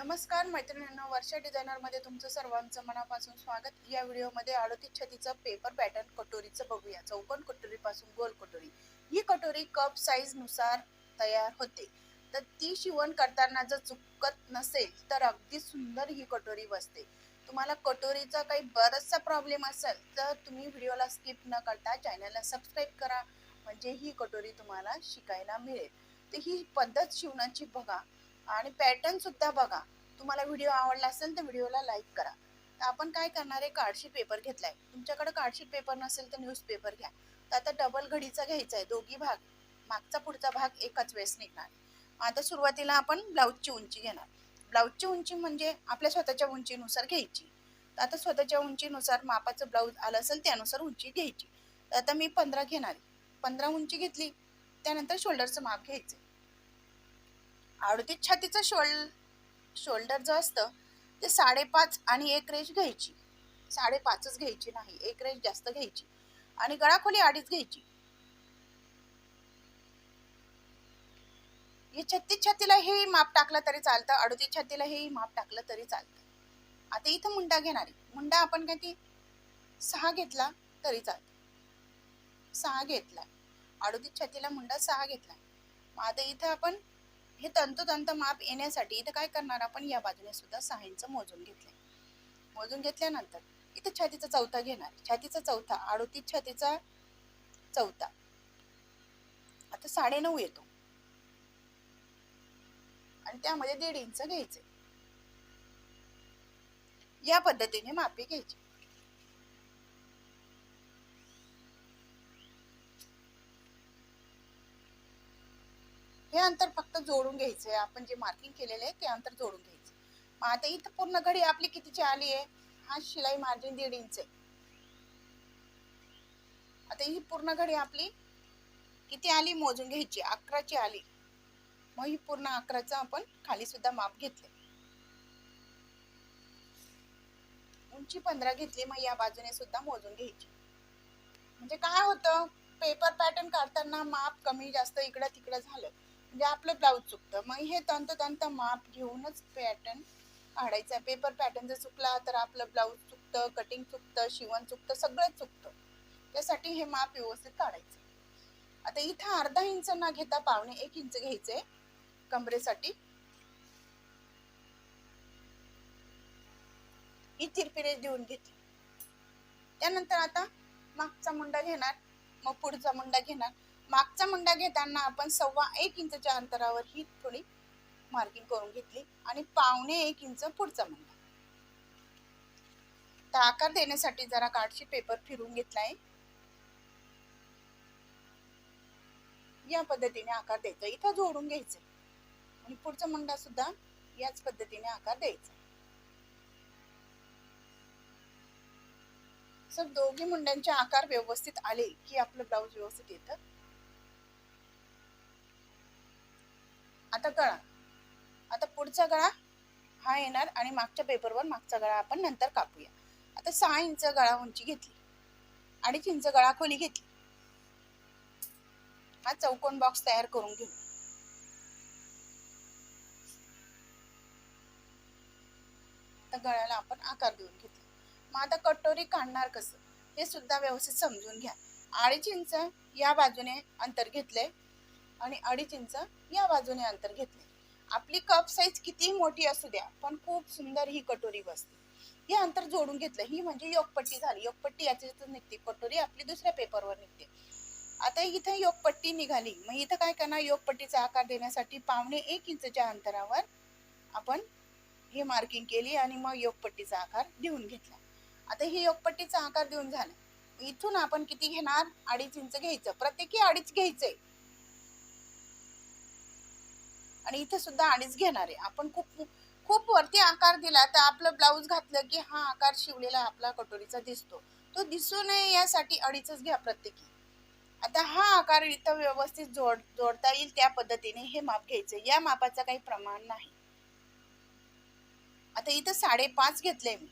नमस्कार मैत्रिणींनो. वर्षा डिझायनरमध्ये तुमचं सर्वांचं मनापासून स्वागत. या व्हिडिओमध्ये अडतीस छतीचं पेपर पॅटर्न कटोरीचं बघूया. चौकोन कटोरीपासून गोल कटोरी. ही कटोरी कप साईजनुसार तयार होते. तर ती शिवण करताना जर चुकत नसेल तर अगदी सुंदर ही कटोरी बसते. तुम्हाला कटोरीचा काही बराचसा प्रॉब्लेम असेल तर तुम्ही व्हिडिओला स्किप न करता चॅनलला सबस्क्राईब करा. म्हणजे ही कटोरी तुम्हाला शिकायला मिळेल. तर ही पद्धत शिवण्याची बघा. आणि पॅटर्न सुद्धा बघा. तुम्हाला व्हिडिओ आवडला असेल तर व्हिडिओला लाईक करा. तर आपण काय करणार आहे कार्डशीट पेपर घेतलाय. तुमच्याकडे कार्डशीट पेपर नसेल तर न्यूजपेपर घ्या. तर आता डबल घडीचा घ्यायचा आहे. दोघी भाग मागचा पुढचा भाग एकाच वेळेस निघणार. आता सुरुवातीला आपण ब्लाऊजची उंची घेणार. ब्लाऊजची उंची म्हणजे आपल्या स्वतःच्या उंचीनुसार घ्यायची. तर आता स्वतःच्या उंचीनुसार मापाचं ब्लाऊज आलं असेल त्यानुसार उंची घ्यायची. तर आता मी पंधरा घेणार पंधरा उंची घेतली त्यानंतर शोल्डरचं माप घ्यायचं अडतीस छातीचं शोल्ड शोल्डर जो असतं ते साडेपाच आणि एक रेश घ्यायची. साडेपाचच घ्यायची नाही एक रेश जास्त घ्यायची. आणि गळाखोली अडीच घ्यायची. हे छत्तीस छातीला हे माप टाकलं तरी चालतं अडतीस छातीला हे माप टाकलं तरी चालतं. आता इथं मुंडा घेणार. आहे मुंडा आपण काय ती? सहा घेतला तरी चालतं. सहा घेतला. अडतीस छातीला मुंडा सहा घेतला. मग आता इथं आपण हे तंतोतंत माप येण्यासाठी इथं काय करणार आपण? या बाजूने सुद्धा सहा इंच मोजून घेतले मोजून घेतल्यानंतर इथं छातीचा चौथा घेणार. छातीचा चौथा अडतीस छातीचा चौथा. आता साडेनऊ येतो. आणि त्यामध्ये दीड इंच घ्यायचे या पद्धतीने मापे घ्यायची. हे अंतर फक्त जोडून घ्यायचंय. आपण जे मार्किंग केलेलं आहे ते अंतर जोडून घ्यायचं मग आता इथं पूर्ण घडी आपली कितीची आली आहे? हा शिलाई मार्जिन दीड इंच आहे. आता ही पूर्ण घडी आपली किती आली? मोजून घ्यायची. अकराची आली. मग ही पूर्ण अकराचं आपण खाली सुद्धा माप घेतले उंची पंधरा घेतली मग या बाजूने सुद्धा मोजून घ्यायची. म्हणजे काय होतं? पेपर पॅटर्न काढताना माप कमी जास्त इकडं तिकडं झालं. म्हणजे आपलं ब्लाऊज चुकतं. मग हे तंतोतंत माप घेऊनच पॅटर्न काढायचं पेपर पॅटर्न जर चुकला तर आपलं ब्लाऊज चुकतं कटिंग चुकतं शिवण चुकतं सगळंच चुकतं. त्यासाठी हे माप व्यवस्थित काढायचं आता इथं अर्धा इंच न घेता पावणे एक इंच घ्यायचे कमरेसाठी. ही तिरपिरेज देऊन घेते. त्यानंतर आता मागचा मुंडा घेणार मग पुढचा मुंडा घेणार. मागचा मुंडा घेताना आपण सव्वा एक इंचच्या अंतरावर ही थोडी मार्किंग करून घेतली आणि पावणे एक इंच पुढचा मुंडा. तर आकार देण्यासाठी जरा कार्डशी पेपर फिरून घेतलाय. या पद्धतीने आकार द्यायचा. इथं जोडून घ्यायचं. आणि पुढचा मुंडा सुद्धा याच पद्धतीने आकार द्यायचा. सर दोघी मुंड्यांचे आकार व्यवस्थित आले की आपलं ब्लाऊज व्यवस्थित येतं? आता गळा आता पुढचा गळा हा येणार आणि मागच्या पेपरवर मागचा गळा आपण नंतर कापूया. आता सहा इंच गळा उंची घेतली. अडीच इंच गळा खोली घेतली. हा चौकोन बॉक्स तयार करून घेऊ. आता गळ्याला आपण आकार देऊन घेतला. मग आता कटोरी काढणार कसं? हे सुद्धा व्यवस्थित समजून घ्या. अडीच इंच या बाजूने अंतर घेतले आणि अडीच इंच या बाजूने अंतर घेतले. आपली कप साईज कितीही मोठी असू द्या पण खूप सुंदर ही कटोरी बसते. हे अंतर जोडून घेतलं ही म्हणजे योगपट्टी झाली. योगपट्टी याच्यातच निघते कटोरी आपली दुसऱ्या पेपरवर निघते. आता इथं योगपट्टी निघाली. मग इथं काय करणार? योगपट्टीचा आकार देण्यासाठी पावणे एक इंचच्या अंतरावर आपण हे मार्किंग केली आणि मग योगपट्टीचा आकार देऊन घेतला. आता ही योगपट्टीचा आकार देऊन झाला. इथून आपण किती घेणार? अडीच इंच घ्यायचं. प्रत्येकी अडीच घ्यायचंय. आणि इथे सुद्धा अडीच घेणार आहे. आपण खूप खूप वरती आकार दिला तर आपलं ब्लाऊज घातलं की हा आकार शिवलेला आपला कटोरीचा दिसतो. तो दिसू नये यासाठी अडीचच घ्या प्रत्येकी. आता हा आकार इथं व्यवस्थित जोड जोडता येईल त्या पद्धतीने हे माप घ्यायचं. या मापाचं काही प्रमाण नाही. आता इथं साडेपाच घेतले मी.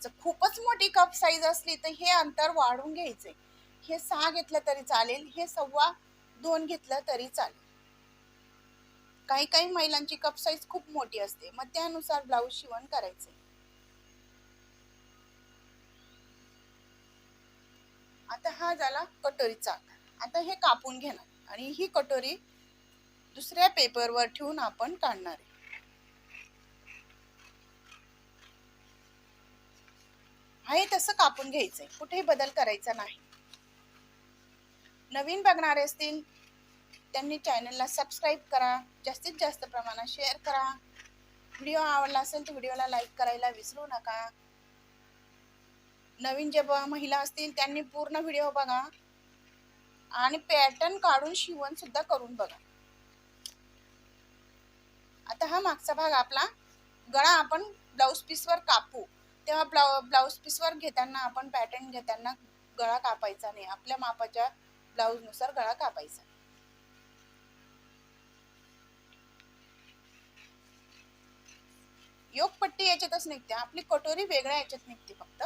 जर खूपच मोठी कप साईज असली तर हे अंतर वाढून घ्यायचंय. हे सहा घेतलं तरी चालेल हे सव्वा दोन घेतलं तरी चालेल. काही काही महिलांची कप साईज खूप मोठी असते. मग त्यानुसार ब्लाऊज शिवण करायचे. आता हा झाला कटोरीचा आकार. आता हे कापून घेणार. आणि ही कटोरी दुसऱ्या पेपरवर ठेवून आपण काढणार आहे. आहे तसं कापून घ्यायचंय. कुठेही बदल करायचा नाही. नवीन बघणारे असतील त्यांनी चॅनलला सबस्क्राईब करा. जास्तीत जास्त प्रमाणात शेअर करा. व्हिडिओ आवडला असेल तर व्हिडिओला लाईक करायला विसरू नका. नवीन जे महिला असतील त्यांनी पूर्ण व्हिडिओ बघा. आणि पॅटर्न काढून शिवण सुद्धा करून बघा. आता हा मागचा भाग आपला. गळा आपण ब्लाऊज पीसवर कापू. तेव्हा ब्लाउ ब्लाऊज पीसवर घेताना आपण पॅटर्न घेताना गळा कापायचा नाही. आपल्या मापाच्या ब्लाऊजनुसार गळा कापायचा. योगपट्टी याच्यातच निघते. आपली कटोरी वेगळ्या याच्यात निघते फक्त.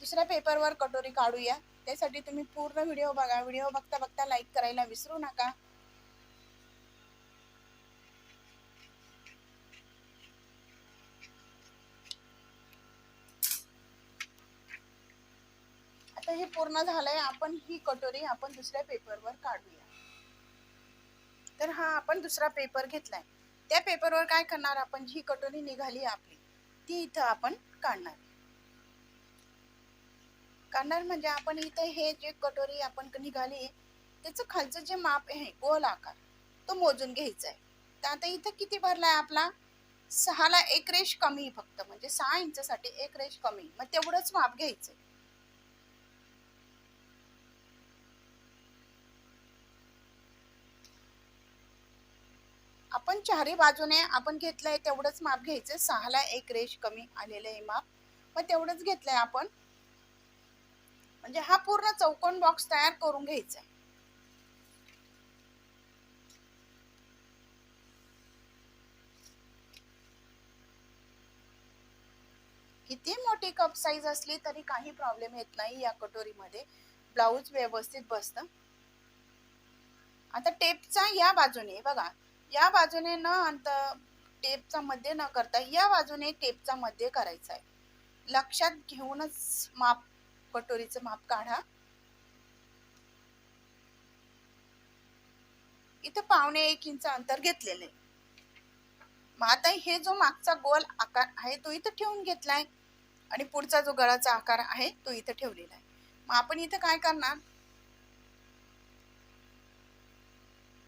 दुसऱ्या पेपरवर कटोरी काढूया. त्यासाठी तुम्ही पूर्ण व्हिडिओ बघा. व्हिडिओ बघता बघता लाईक करायला विसरू नका. आता हे पूर्ण झालंय. आपण ही कटोरी आपण दुसऱ्या पेपरवर काढूया. तर हा आपण दुसरा पेपर घेतलाय. त्या पेपरवर काय करणार आपण? जी कटोरी निघाली आपली ती इथं आपण काढणार. काढणार म्हणजे आपण इथं हे जे कटोरी आपण निघाली त्याचं खालचं जे माप आहे गोल आकार तो मोजून घ्यायचा आहे तर आता इथं किती भरलाय आपला? सहाला एक रेश कमी फक्त. म्हणजे सहा इंचसाठी एक रेश कमी. मग तेवढंच माप घ्यायचंय. आपण चारही बाजूने आपण घेतलंय तेवढंच माप घ्यायचं सहाला एक रेश कमी आलेलं आहे माप. मग तेवढंच घेतलंय आपण. म्हणजे हा पूर्ण चौकोन बॉक्स तयार करून घ्यायचा किती मोठी कप साईज असली तरी काही प्रॉब्लेम येत नाही या कटोरीमध्ये. ब्लाऊज व्यवस्थित बसतं. आता टेपचा या बाजूने बघा. या बाजूने न अंत टेपचा मध्ये न करता या बाजूने टेपचा मध्ये करायचा आहे. लक्षात घेऊनच माप कटोरीचं माप काढा. इथं पावणे एक इंच अंतर घेतलेलं आहे. मग आता हे जो मागचा गोल आकार आहे तो इथं ठेवून घेतलाय. आणि पुढचा जो गळाचा आकार आहे तो इथं ठेवलेला आहे. मग आपण इथं काय करणार?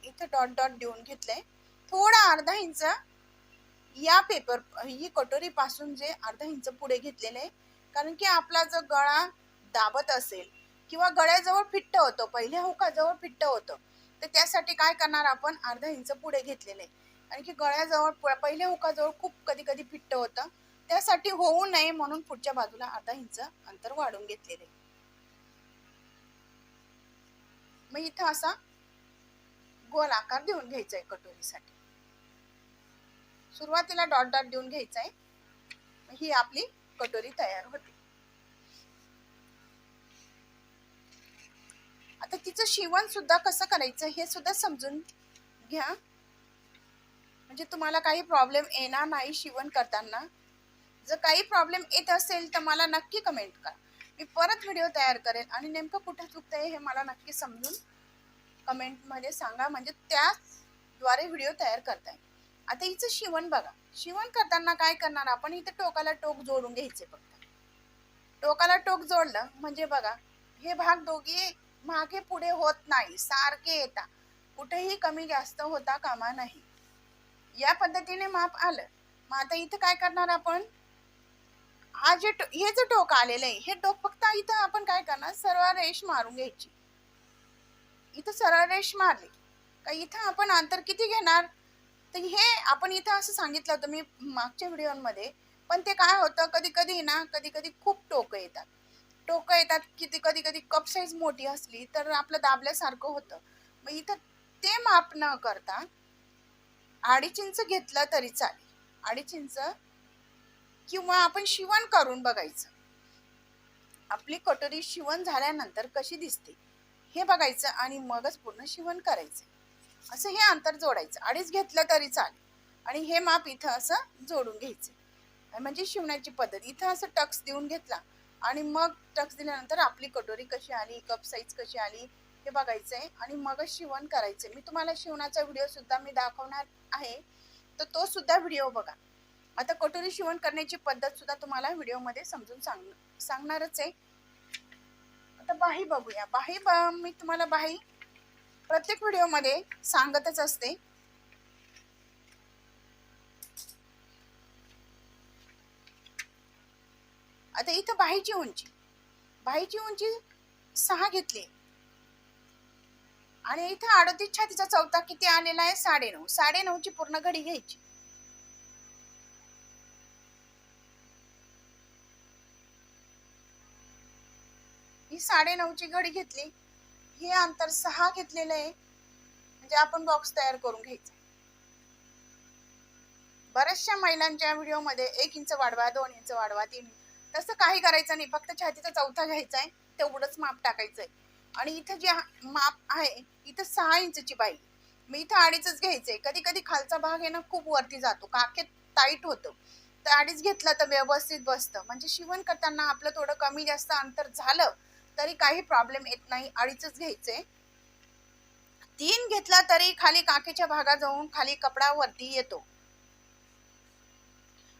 इथं डॉट डॉट देऊन घेतलंय. थोडा अर्धा इंच या पेपर ही कटोरी पासून जे अर्धा इंच पुढे घेतलेलं आहे. कारण की आपला जो गळा दाबत असेल किंवा गळ्याजवळ फिट्ट होतं पहिल्या हुकाजवळ फिट्ट होतं तर त्यासाठी काय करणार आपण? अर्धा इंच पुढे घेतलेलं आहे. कारण की गळ्याजवळ पहिल्या हुकाजवळ खूप कधी कधी फिट्ट होतं. त्यासाठी होऊ नये म्हणून पुढच्या बाजूला अर्धा इंच अंतर वाढून घेतलेले मग इथं असा गोल आकार देऊन घ्यायचा आहे कटोरीसाठी. सुरुवातीला डॉट डॉट देऊन घ्यायचा आहे ही आपली कटोरी तयार होते. आता तिचं शिवण सुद्धा कसं करायचं हे सुद्धा समजून घ्या. म्हणजे तुम्हाला काही प्रॉब्लेम येणार नाही शिवण करताना. जर काही प्रॉब्लेम येत असेल तर मला नक्की कमेंट करा. मी परत व्हिडिओ तयार करेन आणि नेमकं कुठं आहे हे मला नक्की समजून कमेंटमध्ये सांगा. म्हणजे त्याद्वारे व्हिडिओ तयार करता येईल आता हिचं शिवण बघा. शिवण करताना काय करणार? आपण इथं टोकाला टोक जोडून घ्यायचे फक्त. टोकाला टोक जोडलं म्हणजे बघा हे भाग दोघे मागे पुढे होत नाही. सारखे येतात. कुठेही कमी जास्त होता कामा नाही. या पद्धतीने माप आलं. मग आता इथं काय करणार आपण? हा जे टो- हे जे टोक आलेलं आहे हे टोक फक्त इथं आपण काय करणार? सरळ रेष मारून घ्यायची. इथं सरळ रेष मारली. का इथं आपण अंतर किती घेणार? तर हे आपण इथं असं सांगितलं होतं मी मागच्या व्हिडिओमध्ये पण ते काय होतं कधी कधी ना कधी कधी खूप टोकं येतात. टोकं येतात किती कधी कधी कप साईज मोठी असली तर आपलं दाबल्यासारखं होतं. मग इथं ते माप न करता अडीच इंच घेतलं तरी चालेल. अडीच इंच किंवा आपण शिवण करून बघायचं. आपली कटोरी शिवण झाल्यानंतर कशी दिसते हे बघायचं आणि मगच पूर्ण शिवण करायचं. असं हे अंतर जोडायचं. अडीच घेतलं तरी चालेल. आणि हे माप इथं असं जोडून घ्यायचं. म्हणजे शिवण्याची पद्धत. इथं असं टक्स देऊन घेतला. आणि मग टक्स दिल्यानंतर आपली कटोरी कशी आली कप साईज कशी आली हे बघायचं आहे. आणि मगच शिवण करायचं मी तुम्हाला शिवणाचा व्हिडिओ सुद्धा मी दाखवणार आहे. तर तो सुद्धा व्हिडिओ बघा. आता कटोरी शिवण करण्याची पद्धत सुद्धा तुम्हाला व्हिडिओमध्ये समजून सांग सांगणारच आहे. आता बाही बघूया. बाही बा मी तुम्हाला बाही प्रत्येक व्हिडिओमध्ये सांगतच असते. आता इथं बाहीची उंची. बाहीची उंची सहा घेतली. आणि इथं अडतीस छातीचा चौथा किती आलेला आहे? साडेनऊ. साडेनऊची पूर्ण घडी घ्यायची. ही साडेनऊची घडी घेतली. हे अंतर सहा घेतलेलं आहे. म्हणजे आपण बॉक्स तयार करून घ्यायचा. बऱ्याचशा महिलांच्या व्हिडिओमध्ये एक इंच वाढवा दोन इंच वाढवा तीन तसं काही करायचं नाही. फक्त छातीचा चौथा घ्यायचा आहे तेवढंच माप टाकायचं आहे आणि इथं जे माप आहे इथं सहा इंचची बाई. मी इथं अडीचच घ्यायचंय. कधी कधी खालचा भाग आहे ना खूप वरती जातो. काखेत टाईट होतं. तर अडीच घेतलं तर व्यवस्थित बसतं. म्हणजे शिवण करताना आपलं थोडं कमी जास्त अंतर झालं तरी काही प्रॉब्लेम येत नाही अडीचच घ्यायचे. तीन घेतला तरी खाली काखेच्या भागात जाऊन खाली कपडा वरती येतो.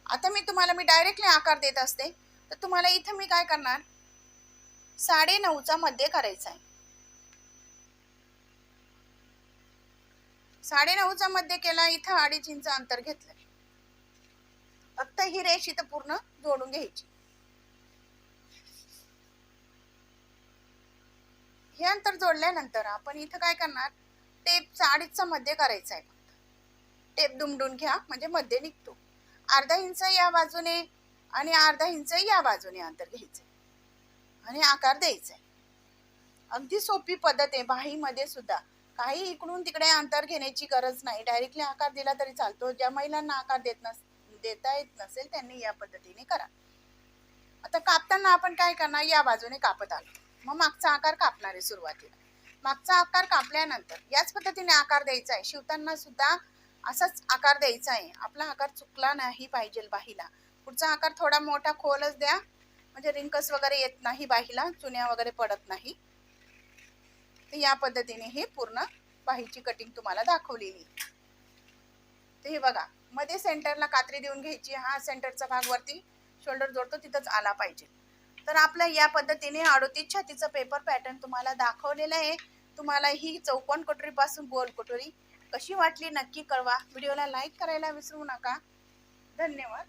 आता मी तुम्हाला मी डायरेक्टली आकार देत असते. तर तुम्हाला इथं मी काय करणार? साडे नऊचा मध्ये करायचा आहे. साडे नऊचा मध्ये केला इथं अडीच इंच अंतर घेतलं. फक्त ही रेष इथं पूर्ण जोडून घ्यायची. हे अंतर जोडल्यानंतर आपण इथं काय करणार? टेपचा अडीचचा मध्ये करायचा आहे टेप दुमडून घ्या म्हणजे मध्ये निघतो. अर्धा इंच या बाजूने आणि अर्धा इंच या बाजूने अंतर घ्यायचंय. आणि आकार द्यायचा आहे अगदी सोपी पद्धत आहे बाहीमध्ये सुद्धा. काही इकडून तिकडे अंतर घेण्याची गरज नाही. डायरेक्टली आकार दिला तरी चालतो. ज्या महिलांना आकार देत नस देता येत नसेल त्यांनी या पद्धतीने करा. आता कापताना आपण काय करणार? या बाजूने कापत आलो. मग मागचा आकार कापणार आहे सुरुवातीला. मागचा आकार कापल्यानंतर याच पद्धतीने आकार द्यायचा आहे. शिवताना सुद्धा असाच आकार द्यायचा आहे. आपला आकार चुकला नाही पाहिजे बाहीला. पुढचा आकार थोडा मोठा खोलच द्या. म्हणजे रिंकस वगैरे येत नाही बाहीला. चुन्या वगैरे पडत नाही. तर या पद्धतीने हे पूर्ण बाहीची कटिंग तुम्हाला दाखवलेली. तर हे बघा. मध्ये सेंटरला कात्री देऊन घ्यायची. हा सेंटरचा भाग वरती शोल्डर जोडतो. तिथंच आला पाहिजे. तर आपल्या या पद्धतीने अडोतीस छातीचं पेपर पॅटर्न तुम्हाला दाखवलेलं आहे. तुम्हाला ही चौकोन कटोरीपासून गोल कटोरी कशी वाटली नक्की कळवा. व्हिडिओला लाईक करायला विसरू नका. धन्यवाद.